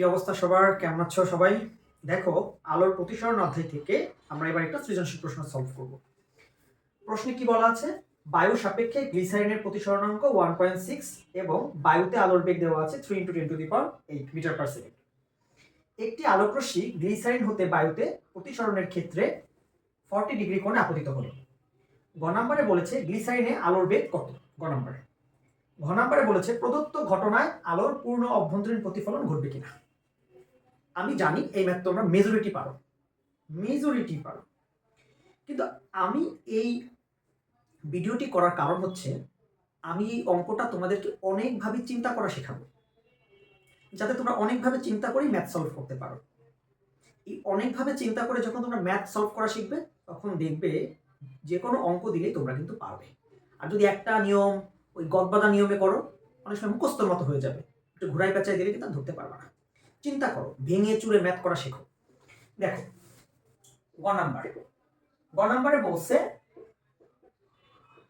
কি অবস্থা সবার? কেমন আছো সবাই? দেখো, আলোর প্রতিসরণ অধ্যায় থেকে আমরা এবার একটা সৃজনশীল প্রশ্ন সলভ করব। প্রশ্নে কি বলা আছে? বায়ু সাপেক্ষে গ্লিসারিনের প্রতিসরণাঙ্ক ওয়ান পয়েন্ট সিক্স এবং বায়ুতে আলোর বেগ দেওয়া আছে three into ten to the power eight metre per second একটি আলোক রশ্মি গ্লিসারিন হতে বায়ুতে প্রতিসরণের ক্ষেত্রে ফর্টি ডিগ্রি কোণে আপতিত হলো। গ নাম্বারে বলেছে গ্লিসারিনে আলোর বেগ কত? গ নাম্বারে। ঘ বলেছে প্রদত্ত ঘটনায় আলোর পূর্ণ অভ্যন্তরীণ প্রতিফলন ঘটবে কিনা? আমি জানি এই ম্যাথ তোমরা মেজরিটি পারো। মেজরিটি পারো। কিন্তু আমি এই ভিডিওটি করার কারণ হচ্ছে, আমি এই অঙ্কটা তোমাদেরকে অনেকভাবে চিন্তা করা শেখাবো। যাতে তোমরা অনেকভাবে চিন্তা করেই ম্যাথ সলভ করতে পারো। এই অনেকভাবে চিন্তা করে যখন তোমরা ম্যাথ সলভ করা শিখবে, তখন দেখবে যে কোনো অঙ্ক দিলেই তোমরা কিন্তু পারবে। আর যদি একটা নিয়ম ওই গদবাদা নিয়মে করো, অনেক সময় মুখস্থর মতো হয়ে যাবে। একটু ঘুরাই পেঁচাই দিলে কিন্তু ধরতে পারবে না। চিন্তা করো, ভেঙে চুরে ম্যাথ করা শেখো। দেখো, গ নাম্বার গ নাম্বারে বলছে,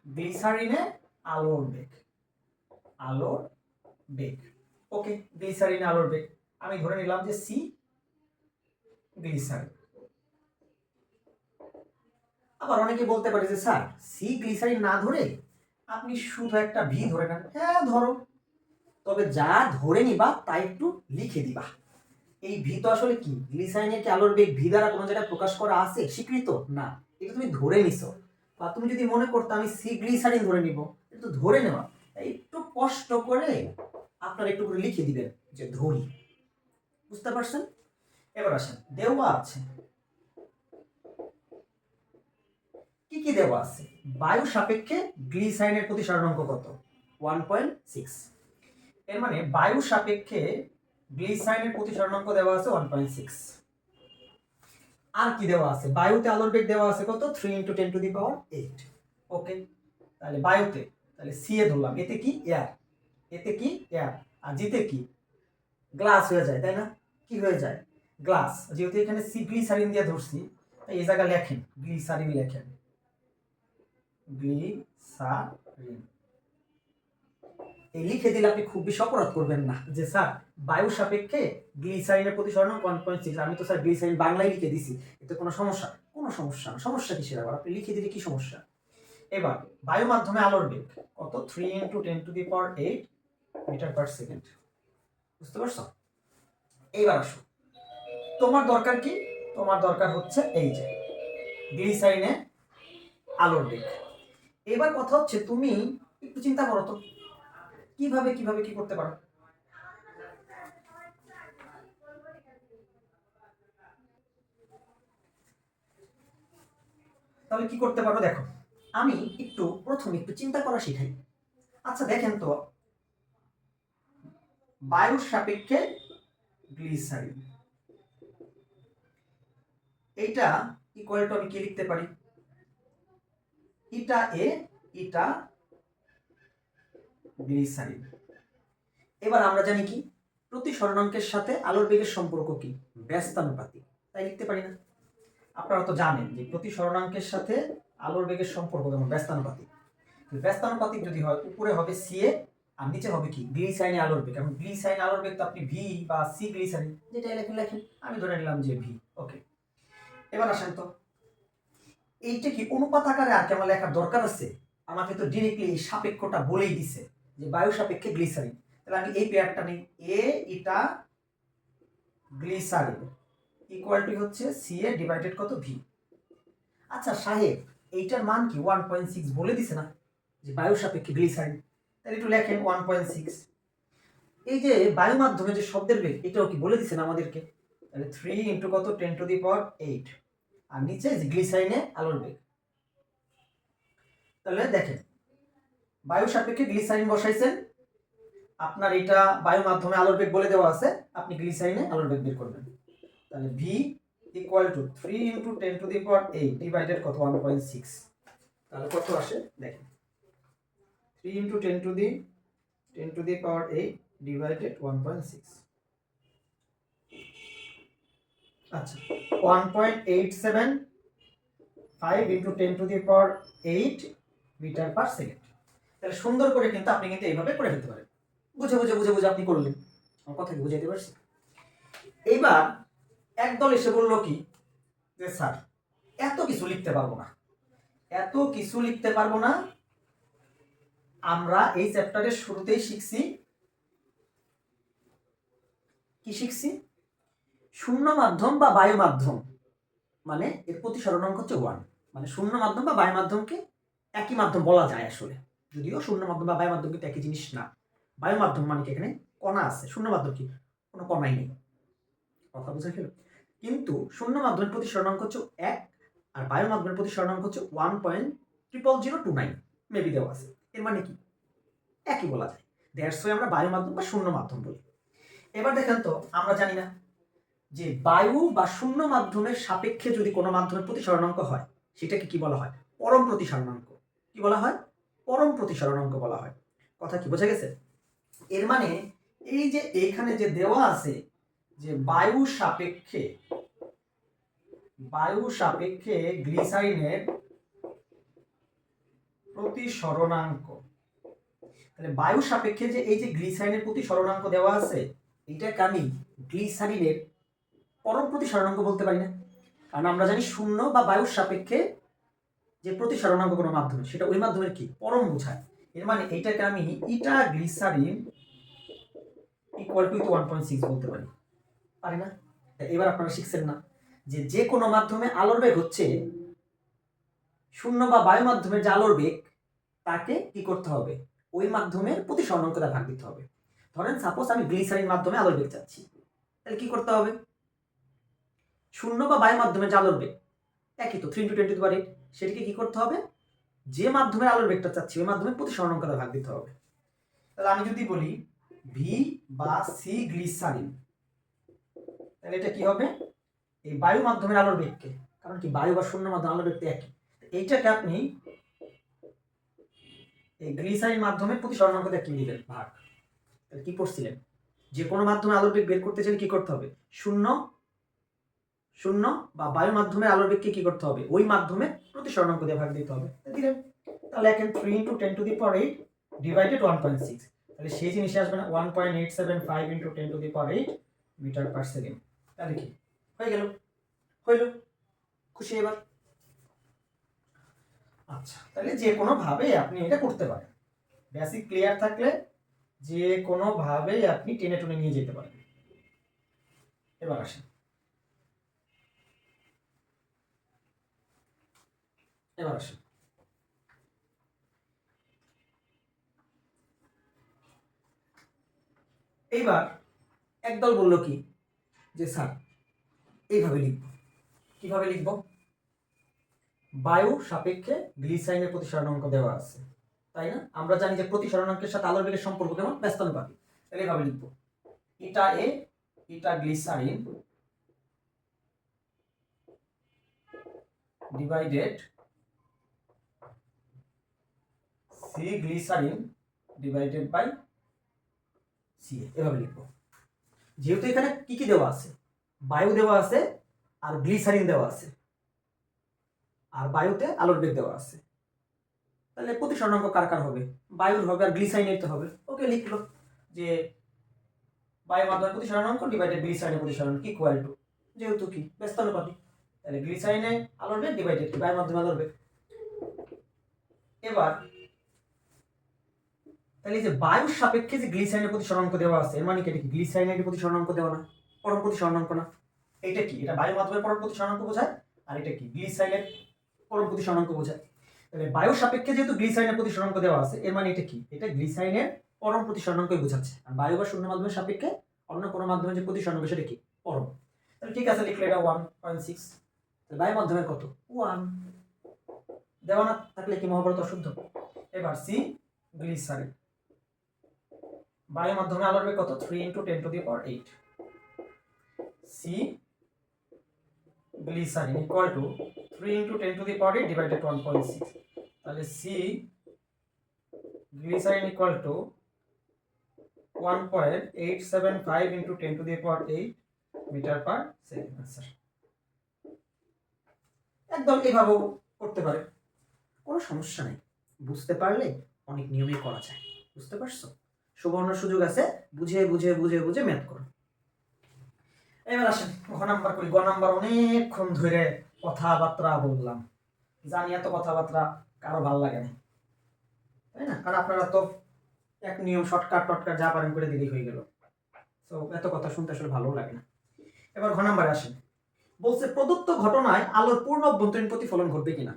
গ্লিসারিনে আলোর বেগ আলোর বেগ। ওকে গ্লিসারিনে আলোর বেগ। আমি ধরে নিলাম যে সি গ্লিসারিন। আবার অনেকে বলতে পারে যে, স্যার সি গ্লিসারিন না ধরে আপনি শুধু একটা ভি ধরে নেন। হ্যাঁ ধরো। তবে যা ধরে নিবা, তা একটু লিখে দিবা। এই ভি তো আসলে কি? গ্লিসারিনের কি আলোর বেগ ভি দ্বারা কোনো জায়গায় প্রকাশ করা আছে? স্বীকৃত? না। এটা তুমি ধরে নিছো। বা তুমি যদি মনে করতো আমি সি গ্লিসারিন ধরে নিব, এটা তো ধরে নেওয়া। একটু কষ্ট করে আপনারা একটু করে লিখে দিবেন যে ধরি। বুঝতে পারছেন? এবার আসেন। দেওয়া আছে। কি কি দেওয়া আছে? বায়ু সাপেক্ষে গ্লিসাইনের গ্লিসারিনের প্রতিসরণাঙ্ক কত? One point six. এর মানে বায়ু সাপেক্ষে গ্লিসারিনের প্রতিসরণাঙ্ক দেওয়া আছে ওয়ান পয়েন্ট সিক্স আর কি দেওয়া আছে? বায়ুতে আলোর বেগ দেওয়া আছে কত? Three into ten to the power eight okay তাহলে বায়ুতে, তাহলে সি এ ধরলাম। এতে কি? এয়ার এতে কি? এয়ার আর জিতে কি? গ্লাস হয়ে যায়, তাই না? কি হয়ে যায়? গ্লাস যেহেতু এখানে সি গ্লিসারিন দিয়ে ধরছি, তাই এই জায়গা লেখেন গ্লিসারিন লেখেন। গ্লিসারিন লিখে দিলে আপনি খুব বেশি অপরাধ করবেন না। যে, স্যার, বায়ু সাপেক্ষে গ্লিসারিনের প্রতিসরণ ওয়ান পয়েন্ট সিক্স আমি তো, স্যার গ্লিসারিন বাংলায় লিখে দিছি। এতে কোনো সমস্যা কোনো সমস্যা না। সমস্যা কিসের আবার? আপনি লিখে দিলে কি সমস্যা? এবার, বায়ু মাধ্যমে আলোর বেগ কত? Three into ten to the power eight metre per second বুঝতে পারছ? এইবার আসো। তোমার দরকার কি? তোমার দরকার হচ্ছে এই যে গ্লিসারিনে আলোর বেগ। এবার কথা হচ্ছে, তুমি একটু চিন্তা করো তো। কীভাবে কীভাবে কি করতে পারো? তাহলে কি করতে পারো দেখো, আমি একটু প্রথমে একটু চিন্তা করা শিখাই। আচ্ছা দেখেন তো, বায়ুর সাপেক্ষে গ্লিসারিন। এইটা ইকুয়াল টু আমি কি লিখতে পারি? Eta a eta glycerine. এবার আমরা জানি কি? প্রতি স্মরণাঙ্কের সাথে আলোর বেগের সম্পর্ক কি? ব্যস্তানুপাতিক। তাই লিখতে পারি না? আপনারা তো জানেন যে প্রতি স্মরণাঙ্কের সাথে আলোর বেগের সম্পর্ক যেমন ব্যস্তানুপাতিক। ব্যস্তানুপাতিক যদি হয়, উপরে হবে সিএ আর নিচে হবে কি? গ্লিসাইনে আলোর বেগ। এখন গ্লিসাইন আলোর বেগ তো আপনি ভি বা সি গ্লিসাইন যেটা লেখেন লেখেন। আমি ধরে নিলাম যে ভি ওকে এবার আসেন তো। এইটা কি অনুপাত আকারে আর কেমন লেখার দরকার আছে? আমাকে তো ডিরেক্টলি সাপেক্ষটা বলেই দিছে। যে বায়ু সাপেক্ষে গ্লিসারিন তাহলে আমি এই পেয়ারটা নিই। A eta glycerine equal to হচ্ছে সি এ ডিভাইডেড কত ভি আচ্ছা সাহেব, এইটার মান কি ওয়ান পয়েন্ট সিক্স বলে দিছে না যে বায়ু সাপেক্ষে গ্লিসারিন তাহলে একটু লেখেন ওয়ান পয়েন্ট সিক্স এই যে বায়ু মাধ্যমে যে শব্দের বেগ, এটাও কি বলে দিছেন আমাদেরকে? তাহলে থ্রি ইন্টু কত? Ten to the power eight আর নিচে যে গ্লিসারিনে আলোর বেগ। তাহলে দেখেন বায়ু সাপেক্ষে গ্লিসারিন বসাইছেন। আপনার এটা বায়ু মাধ্যমে আলোর বেগ বলে দেওয়া আছে। আপনি গ্লিসারিনে আলোর বেগ বের করবেন। তাহলে V equal to three into ten to the power eight divided কত? ওয়ান পয়েন্ট সিক্স তাহলে কত আসে? দেখেন। Three into ten to the ten to the power eight divided one point six আচ্ছা one point eight seven five into ten to the power eight metre per second তাহলে সুন্দর করে কিন্তু আপনি কিন্তু এইভাবে করে ফেলতে পারেন। বুঝে বুঝে বুঝে বুঝে আপনি করলেন। আমার কথা কি বুঝাইতে পারছি? এইবার একদল এসে বলল কি, যে স্যার, এত কিছু লিখতে পারব না। এত কিছু লিখতে পারব না। আমরা এই চ্যাপ্টারের শুরুতেই শিখছি। কি শিখছি? শূন্য মাধ্যম বা বায়ু মাধ্যম মানে এর প্রতিসরণ অঙ্ক হচ্ছে ওয়ান মানে শূন্য মাধ্যম বা বায়ু মাধ্যমকে একই মাধ্যম বলা যায় আসলে। যদিও শূন্য মাধ্যম বা বায়ু মাধ্যম কিন্তু একই জিনিস না। বায়ু মাধ্যম মানে কি? এখানে কণা আছে। শূন্য মাধ্যম কি? কোনো কণাই নেই। কথা বুঝে গেল? কিন্তু শূন্য মাধ্যমের প্রতিসরণ অঙ্ক হচ্ছে এক আর বায়ু মাধ্যমের প্রতিসরণ অঙ্ক হচ্ছে one point triple zero two nine maybe দেওয়া আছে। এর মানে কি? একই বলা যায়। দেড়শো আমরা বায়ু মাধ্যম বা শূন্য মাধ্যম বলি। এবার দেখেন তো, আমরা জানি না যে বায়ু বা শূন্য মাধ্যমের সাপেক্ষে যদি কোনো মাধ্যমের প্রতি প্রতিসরণাঙ্ক হয়, সেটাকে কি বলা হয়? পরম প্রতিসরণাঙ্ক কি বলা হয়? পরম প্রতিসরণাঙ্ক বলা হয়। কথা কি, বোঝা গেছে? এর মানে এই যে এইখানে যে দেওয়া আছে যে বায়ু সাপেক্ষে বায়ু সাপেক্ষে গ্লিসারিনের প্রতিসরণাঙ্ক। তাহলে বায়ু সাপেক্ষে যে এই যে গ্লিসারিনের প্রতিসরণাঙ্ক দেওয়া আছে, এটাকে আমি গ্লিসারিনের পরম প্রতিসরণাঙ্ক বলতে পারি না। কারণ আমরা জানি শূন্য বা বায়ুর সাপেক্ষে যে প্রতিসরণাঙ্ক কোনো মাধ্যমে, সেটা ওই মাধ্যমের কি? পরম বোঝায়। এর মানে এইটাকে আমি eta glycerine equal to one point six বলতে পারি। পারি না? এবার আপনারা শিখছেন না যে যে কোনো মাধ্যমে আলোর বেগ হচ্ছে, শূন্য বা বায়ু মাধ্যমে যে আলোর বেগ, তাকে কি করতে হবে? ওই মাধ্যমের প্রতিসরণাঙ্ক দ্বারা ভাগ দিতে হবে। ধরেন সাপোজ আমি গ্লিসারিন মাধ্যমে আলোর বেগ চাচ্ছি। তাহলে কি করতে হবে? শূন্য বা বায়ু মাধ্যমে যে আলোর বেগ, একই তো থ্রি ইন্টু টোয়েন্টি টু সেটিকে কি করতে হবে? যে মাধ্যমে আলোর বেগটা চাচ্ছি, ওই মাধ্যমে প্রতিসরণাঙ্ক দ্বারা ভাগ দিতে হবে। তাহলে আমি যদি বলি ভি বা সি গ্লিসারিন তাহলে এটা কি হবে? এই বায়ু মাধ্যমের আলোর বেগকে কারণ কি বায়ু বা শূন্য মাধ্যমে আলোর বেগটা একই। এইটাকে আপনি এই গ্লিসারিন মাধ্যমে প্রতিসরণাঙ্ক দিয়ে কি দিবেন, ভাগ। তাহলে কি করছিলেন? যে কোনো মাধ্যমে আলোর বেগ বের করতে চাইলে কি করতে হবে? শূন্য শূন্য বা বায়ু মাধ্যমে আলোর বেগকে কি করতে হবে? ওই মাধ্যমে প্রতিসরণাঙ্ক দিয়ে ভাগ দিতে হবে। দিলেন তাহলে এখন three into ten to the power eight divided one point six তাহলে সেই জিনিসে আসবে না one point eight seven five into ten to the power eight metre per second তাহলে কি? হয়ে গেল। হইল। খুশি এবার? আচ্ছা তাহলে যে কোনো ভাবে আপনি এটা করতে পারেন। বেসিক ক্লিয়ার থাকলে যে কোনো ভাবে আপনি টেনে টুনে নিয়ে যেতে পারেন। এবার আসেন। এবার আসেন। এইবার একদল বলল কি? যে, স্যার, এইভাবে লিখব। কীভাবে লিখব? বায়ু সাপেক্ষে গ্লিসাইনের প্রতিসরণাঙ্ক দেওয়া আছে। তাই না? আমরা জানি যে প্রতিসরণাঙ্কের সাথে আলোর বেগের সম্পর্ক কেমন? ব্যস্তানুপাতিক তাহলে এভাবে লিখব। Eta a, eta glycerine divided C glycerine divided by C এভাবে লিখব। যেহেতু এখানে কি কি দেওয়া আছে? বায়ু দেওয়া আছে আর গ্লিসারিন দেওয়া আছে। আর বায়ুতে আলোর বেগ দেওয়া আছে। তাহলে প্রতিসরণাঙ্ক কার কার হবে? বায়ুর হবে আর গ্লিসারিনের তো হবে। ওকে, লিখলো যে বায়ু মাধ্যমের প্রতিসরণাঙ্ক ডিভাইডেড গ্লিসারিনের প্রতিসরণ কি ইকুয়াল টু যেহেতু কি? ব্যস্তানুপাতিক তাহলে গ্লিসারিনে আলোর বেগ ডিভাইডেড বায়ুর মাধ্যমে আলোর বেগ এবার তাহলে এই যে বায়ুর সাপেক্ষে যে গ্লিসারিনের প্রতি স্বর্ণাঙ্ক দেওয়া আছে, এর মানে কি? এটা কি গ্লিসারিনের প্রতি স্বর্ণাঙ্ক দেওয়া না? পরম প্রতি স্বর্ণাঙ্ক না? এটা কি? এটা বায়ু মাধ্যমে পরম প্রতি স্বর্ণাঙ্ক বোঝায়? আর এটা কি? গ্লিসারিনের পরম প্রতি স্বর্ণাঙ্ক বোঝায়। তাহলে বায়ুর সাপেক্ষে যেহেতু গ্লিসারিনের প্রতি স্বর্ণাঙ্ক দেওয়া আছে, এর মানে এটা কি? এটা গ্লিসারিনের পরম প্রতি স্বর্ণাঙ্কই বোঝাচ্ছে। আর বায়ু বা শূন্য মাধ্যমের সাপেক্ষে অন্য কোনো মাধ্যমে যে প্রতি স্বর্ণাঙ্ক, সেটা কি? পরম। তাহলে ঠিক আছে, লিখলে এটা ওয়ান পয়েন্ট সিক্স তাহলে বায়ু মাধ্যমের কত? ওয়ান দেওয়া না থাকলে কি মহাভারত অশুদ্ধ? এবার সি গ্লিসারিন বায়ু মাধ্যমে আলোর বেগ কত? Three into ten to the power eight C glycerine equal to three into ten to the power eight divided one point six তাহলে C glycerine equal to one point eight seven five into ten to the power eight metre per second answer একদম এভাবেও করতে পারে। কোনো সমস্যা নেই। বুঝতে পারলে অনেক নিয়মে করা যায়। বুঝতে পারছ? সুবর্ণ সুযোগ আছে বুঝে বুঝে বুঝে বুঝে ম্যাথ করো। এবার আসেন ঘ নাম্বার করি। গ নাম্বার অনেকক্ষণ ধরে কথাবার্তা বললাম। জানি এত কথাবার্তা কারও ভালো লাগে না। তাই না? কারণ আপনারা তো এক নিয়ম শর্টকাট টটকাট যা পারেন করে দিলেই হয়ে গেল। তো এত কথা শুনতে আসলে ভালো লাগে না। এবার ঘ নাম্বারে আসেন। বলছে, প্রদত্ত ঘটনায় আলোর পূর্ণ অভ্যন্তরীণ প্রতিফলন ঘটবে কিনা?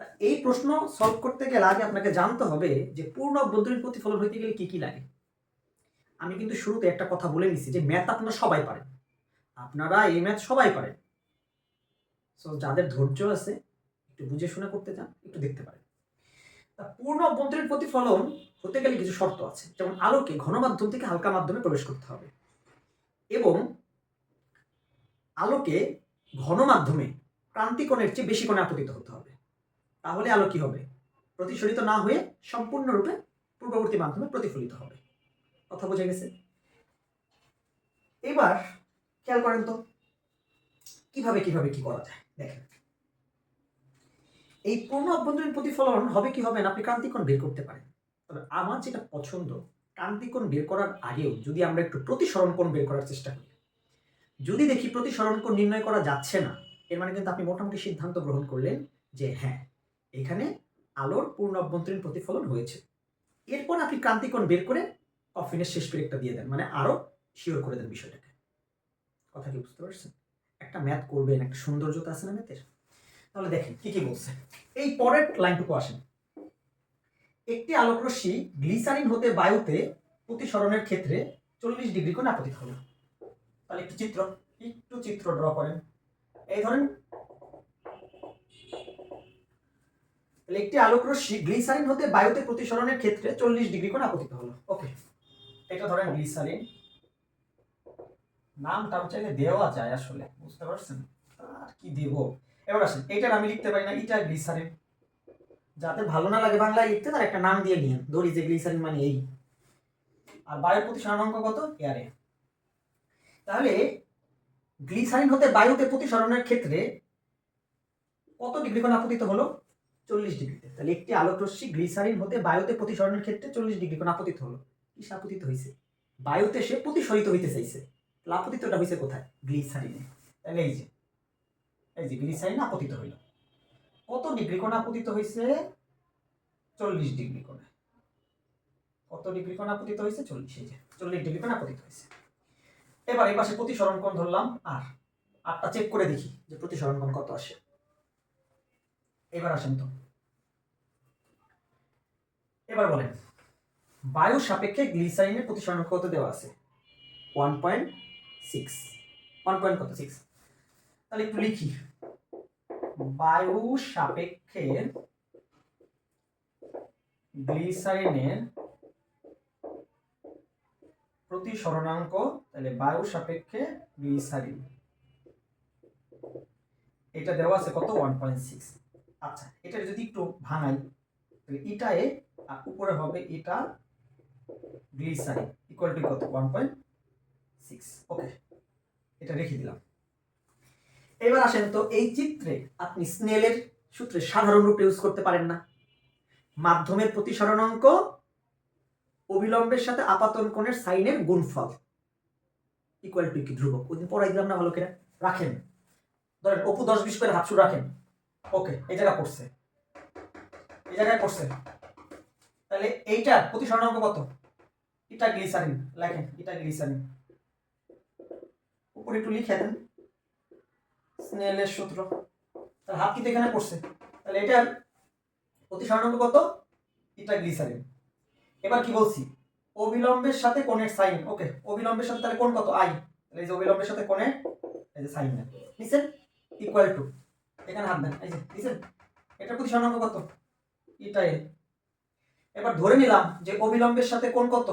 এই প্রশ্ন সলভ করতে গেলে আগে আপনাকে জানতে হবে যে পূর্ণ অভ্যন্তরীণ প্রতিফলন হইতে গেলে কি কি লাগে। আমি কিন্তু শুরুতে একটা কথা বলে নিছি যে ম্যাথ আপনারা সবাই পারেন। আপনারা এই ম্যাথ সবাই পারেন। সো যাদের ধৈর্য আছে, একটু বুঝে শুনে করতে চান, একটু দেখতে পারেন। পূর্ণ অভ্যন্তরীণ প্রতিফলন হতে গেলে কিছু শর্ত আছে। যেমন আলোকে ঘন মাধ্যম থেকে হালকা মাধ্যমে প্রবেশ করতে হবে। এবং আলোকে ঘন মাধ্যমে ক্রান্তিকোণের চেয়ে বেশি কোণে আপতিত হতে হবে। তাহলে আলো কি হবে? প্রতিসরিত না হয়ে সম্পূর্ণরূপে পূর্ববর্তী মাধ্যমে প্রতিফলিত হবে। কথা বোঝা গেছে? এবার খেয়াল করেন তো, কীভাবে কীভাবে কি করা যায়? দেখেন। এই পূর্ণ অভ্যন্তরীণ প্রতিফলন হবে কি হবে না, আপনি ক্রান্তিকোণ বের করতে পারেন। তবে আমার যেটা পছন্দ, ক্রান্তিকোণ বের করার আগেও যদি আমরা একটু প্রতিসরণ কোণ বের করার চেষ্টা করি। যদি দেখি প্রতিসরণ কোণ নির্ণয় করা যাচ্ছে না, এর মানে কিন্তু আপনি মোটামুটি সিদ্ধান্ত গ্রহণ করলেন যে হ্যাঁ এখানে আলোর পূর্ণ অভ্যন্তরীণ প্রতিফলন হয়েছে। এরপর আপনি ক্রান্তিকোণ বের করে কফিনের শেষ পিরিয়ডটা দিয়ে দেন মানে আরও শিওর করে দেন বিষয়টাকে। কথা কি বুঝতে পারছেন? একটা ম্যাথ করবেন, একটা সৌন্দর্যতা আছে না ম্যাথের? তাহলে দেখেন, কি কি বলছে। এই পরের লাইনটুকু আসেন। একটি আলোকরশ্মি গ্লিসারিন হতে বায়ুতে প্রতিসরণের ক্ষেত্রে চল্লিশ ডিগ্রি কোণ আপতিত হলো তাহলে একটু চিত্র একটু চিত্র ড্র করেন। এই ধরেন তাহলে একটি আলোকরশ্মি গ্লিসারিন হতে বায়ুতে প্রতিসরণের ক্ষেত্রে চল্লিশ ডিগ্রি কোণ আপতিত হলো। ওকে, এটা ধরেন গ্লিসারিন। নামটা চাইলে দেওয়া যায় আসলে, বুঝতে পারছেন? আর কি দেব? এবার আসেন, এটার আমি লিখতে পারি না, এটা গ্লিসারিন। যাতে ভালো না লাগে বাংলায় লিখতে, তার একটা নাম দিয়ে নিয়ে ধরি যে গ্লিসারিন মানে এই। আর বায়ুর প্রতিসরণ অঙ্ক কত? এয়ারে। তাহলে গ্লিসারিন হতে বায়ুতে প্রতিসরণের ক্ষেত্রে কত ডিগ্রি কোণ আপতিত হলো? চল্লিশ ডিগ্রিতে। তাহলে একটি আলোকরশ্মি গ্লিসারিন হতে বায়ুতে প্রতিসরণের ক্ষেত্রে চল্লিশ ডিগ্রি কোণ আপতিত হলো। কি আপতিত হয়েছে বায়ুতে সে প্রতিসরিত হইতে চাইছে। তাহলে আপতিতটা হয়েছে কোথায়? গ্লিসারিনে। তাহলে এই যে এই যে গ্লিসারিন আপতিত হইল। কত ডিগ্রি কোণ আপতিত হয়েছে চল্লিশ ডিগ্রি কোণে। কত ডিগ্রি কোণ আপতিত হয়েছে চল্লিশ, এই যে, চল্লিশ ডিগ্রি কোণ আপতিত হয়েছে এবার এই পাশে প্রতিসরণ কোণ ধরলাম। আর আটটা চেক করে দেখি যে প্রতিসরণ কোণ কত আসে। এবার আসেন তো। এবার বলেন, বায়ু সাপেক্ষে গ্লিসারিনের প্রতিসরণ কত দেওয়া আছে? One point six one point কত? সিক্স তাহলে একটু লিখি। বায়ু সাপেক্ষে গ্লিসারিনের প্রতিসরণাঙ্ক, তাহলে বায়ু সাপেক্ষে গ্লিসারিন। এটা দেওয়া আছে কত? ওয়ান পয়েন্ট সিক্স আচ্ছা এটা যদি একটু ভাঙাই, তাহলে ইটা এ উপরে হবে এটা গ্লিসারিন ইকুয়াল টু কত? ওয়ান পয়েন্ট সিক্স ওকে এটা রেখে দিলাম। এবার আসেন তো, এই চিত্রে আপনি স্নেলের সূত্রে সাধারণ রূপে ইউজ করতে পারেন না। মাধ্যমের প্রতিসরণাঙ্ক অবিলম্বের সাথে আপাতন কোণের সাইনের গুণফল। ইকুয়াল টু কি? ধ্রুবক। ওই দিন পড়াই দিলাম না ভালো করে। রাখেন। ধরেন, অপু দশ বিশ করে হাত রাখেন। ওকে, এই জায়গা পড়ছে এই জায়গায় পড়ছে তাহলে এইটার প্রতিসরণাঙ্ক কত? এটা গ্লিসারিন লেখেন, এটা গ্লিসারিন উপরে একটু লিখে দেন। স্নেলের সূত্র। তাহলে হাত কিন্তু এখানে পড়ছে তাহলে এটার প্রতিসরণাঙ্ক কত? এটা গ্লিসারিন এবার কি বলছি? অবিলম্বের সাথে কোণের সাইন। ওকে, অবিলম্বের সাথে তাহলে কোণ কত? আই তাহলে এই যে অবিলম্বের সাথে কোণের, এই যে সাইন। নিছেন ইকুয়াল টু এখানে হাত দেন, এই যে নিছেন এটা প্রতিসরণাঙ্ক কত? এটা এ এবার ধরে নিলাম যে অবিলম্বের সাথে কোণ কত?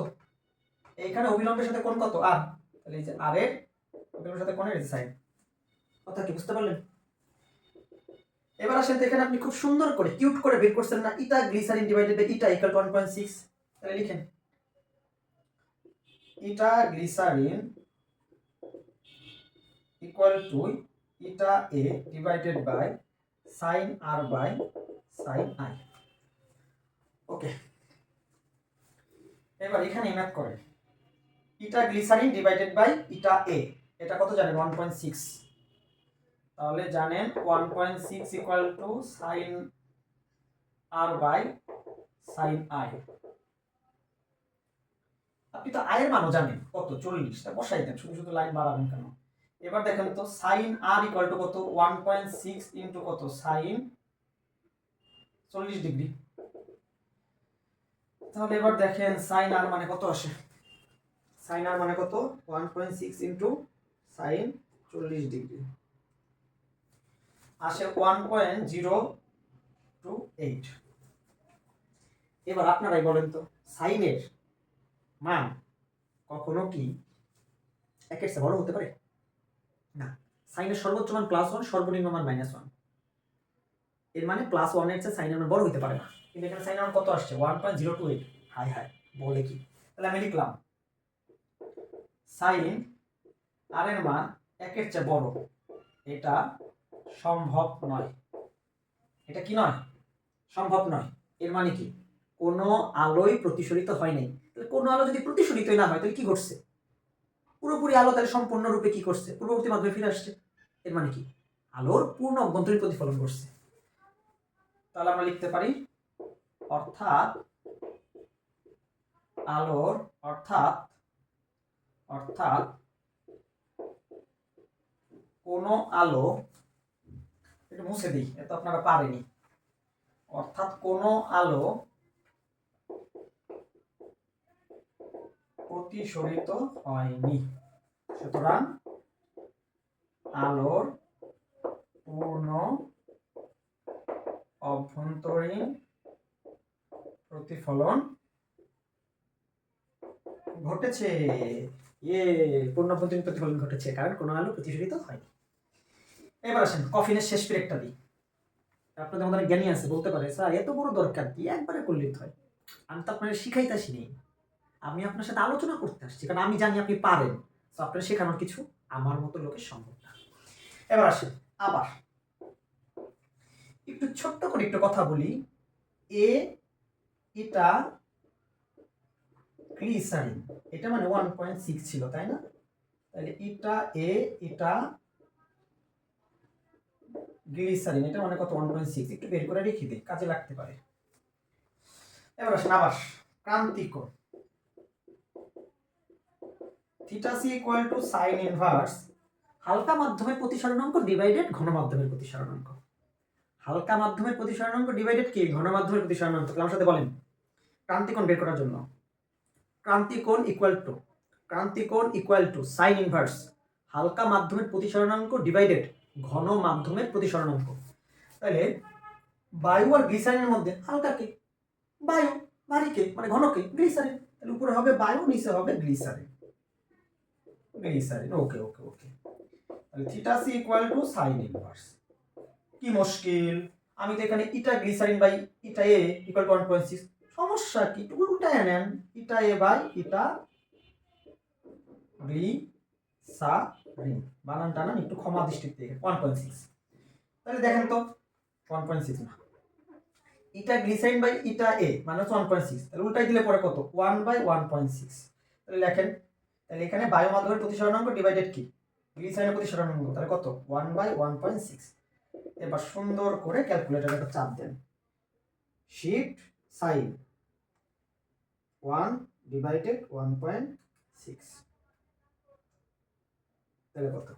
এইখানে অবিলম্বের সাথে কোণ কত? আর। তাহলে এই যে আর এর, অবিলম্বের সাথে কোণের সাইন কথা কি, বুঝতে পারলেন? এবার আসেন তো এখানে আপনি খুব সুন্দর করে কিউট করে বের করছেন না eta glycerine divided by eta equal to 1.6 তাহলে লিখেন। Eta glycerine equal to eta a divided by sine r by sine i okay এবার এখানে ম্যাথ করে। Eta glycerine divided by eta a এটা কত জানেন? ওয়ান পয়েন্ট সিক্স তাহলে জানেন one point six equal to sine r by sine i আপনি তো আয়ের মানও জানেন। কত? চল্লিশ। তা বসাই দেন। শুধু শুধু লাইন বাড়াবেন কেন? এবার দেখেন তো সাইন আর ইকুয়াল টু কত? ওয়ান পয়েন্ট সিক্স ইন্টু কত? সাইন চল্লিশ ডিগ্রি। তাহলে এবার দেখেন সাইন আর মানে কত আসে? সাইন আর মানে কত? One point six into sine চল্লিশ ডিগ্রি। আসে one point zero two eight এবার আপনারাই বলেন তো সাইনের মান কখনো কি একের চেয়ে বড় হতে পারে? না, সাইনের সর্বোচ্চ মান প্লাস ওয়ান সর্বনিম্ন মান মাইনাস ওয়ানের মানে প্লাস ওয়ানের চেয়ে সাইনের মান বড় হতে পারে না। কিন্তু এখানে সাইনের মান কত আসছে? One point zero two eight high high বলে কি? তাহলে আমি লিখলাম, সাইন আর এর মান একের চেয়ে বড়। এটা সম্ভব নয়। এটা কি নয়? সম্ভব নয়। এর মানে কি? কোনো আলোই প্রতিসরিত হয় নাই। তাহলে কোনো আলো যদি প্রতিসরিতই না হয়, তাহলে কি ঘটছে? পুরোপুরি আলো তাহলে সম্পূর্ণরূপে কি করছে? পূর্ববর্তী মাধ্যমে ফিরে আসছে। এর মানে কি? আলোর পূর্ণ অভ্যন্তরীণ প্রতিফলন করছে তাহলে আমরা লিখতে পারি, অর্থাৎ আলোর, অর্থাৎ অর্থাৎ কোনো আলো, এটা মুছে দিই এত আপনারা পারেনি অর্থাৎ কোনো আলো প্রতিসরিত হয়নি। সুতরাং আলোর পূর্ণ অভ্যন্তরীণ প্রতিফলন ঘটেছে। ইয়ে পূর্ণ অভ্যন্তরীণ প্রতিফলন ঘটেছে, কারণ কোনো আলো প্রতিসরিত হয়নি। এবার আসেন, কফিনের শেষ পিরেকটা দিই। আপনাদের অনেক জ্ঞানী আছে, বলতে পারে, স্যার, এত বড় দরকার কি? একবারে করলে হয়। আমি তো আপনার শিখাইতাছি নেই আমি আপনার সাথে আলোচনা করতে আসছি, কারণ আমি জানি আপনি পারেন। তো আপনার শেখানোর কিছু আমার মতো লোকের সম্ভব না। এবার আসেন আবার। একটু ছোট্ট করে একটু কথা বলি। এ, এটা গ্লিসারিন এটা মানে ওয়ান পয়েন্ট সিক্স ছিল, তাই না? তাহলে এটা, এ, এটা গ্লিসারিন এটা মানে কত? ওয়ান পয়েন্ট সিক্স একটু বের করে রেখে দিই, কাজে লাগতে পারে। এবার আসেন, আবার। ক্রান্তিকোণ। Theta C equal to sine inverse হালকা মাধ্যমের প্রতিসরণাঙ্ক ডিভাইডেড ঘন মাধ্যমের প্রতিসরণাঙ্ক হালকা মাধ্যমের প্রতিসরণাঙ্ক ডিভাইডেড কি? ঘন মাধ্যমের প্রতিসরণাঙ্ক তাহলে আমার সাথে বলেন, ক্রান্তিকোণ বের করার জন্য। ক্রান্তিকোণ ইকুয়াল টু ক্রান্তিকোণ ইকুয়াল টু সাইন ইনভার্স হালকা মাধ্যমের প্রতিসরণাঙ্ক ডিভাইডেড ঘন মাধ্যমের প্রতিসরণাঙ্ক তাহলে বায়ু আর গ্লিসারিনের মধ্যে হালকা কে? বায়ু ভারীকে মানে ঘনকে গ্লিসারিন। তাহলে উপরে হবে বায়ু, নিচে হবে গ্লিসারিন। গ্লিসারিন ওকে ওকে ওকে তাহলে theta C equal to sine inverse কি মুশকিল? আমি তো এখানে eta glycerine by eta a equal to one point six সমস্যা কি? উল্টায় নেন। ইটা এ বাই ইটা গ্লিসারিন বানান টানান একটু ক্ষমা দৃষ্টিতে ওয়ান পয়েন্ট সিক্স তাহলে দেখেন তো ওয়ান পয়েন্ট সিক্স না। ইটা গ্লিসারিন বাই ইটা এ মানে ওয়ান পয়েন্ট সিক্স তাহলে উল্টাই দিলে পরে কত? One by one point six তাহলে লেখেন তাহলে এখানে বায়ু মাধ্যমের প্রতিসরণাঙ্ক ডিভাইডেড কি? গ্লিসারিনের প্রতি প্রতিসরণাঙ্ক তাহলে কত? One by one point six এবার সুন্দর করে ক্যালকুলেটারে একটা চাপ দেন। Shift sine one divided one point six তাহলে কত?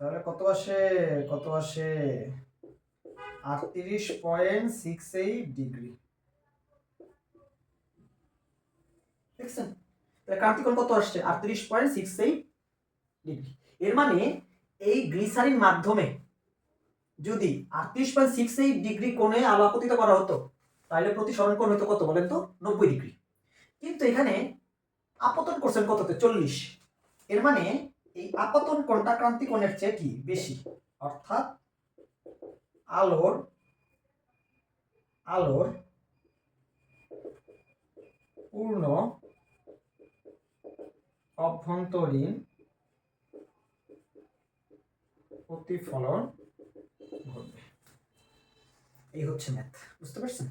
তাহলে কত আসে? কত আসে? আটত্রিশ পয়েন্ট সিক্স এইট ডিগ্রি দেখছেন? ক্রান্তিকোণ কত আসছে? আটত্রিশ পয়েন্ট সিক্স এইট ডিগ্রি। এর মানে এই গ্লিসারিন মাধ্যমে যদি আটত্রিশ পয়েন্ট সিক্স এইট ডিগ্রি কোণে আলো আপতিত করা হতো, তাহলে প্রতিসরণ কোণ হতো কত বলেন তো? নব্বই ডিগ্রি। কিন্তু এখানে আপতন করছেন কততে? চল্লিশ। এর মানে এই আপতন কোণটা ক্রান্তি কোণের চেয়ে কি? বেশি। অর্থাৎ আলোর আলোর পূর্ণ অভ্যন্তরীণ প্রতিফলন ঘটবে। এই হচ্ছে ম্যাথ বুঝতে পারছেন?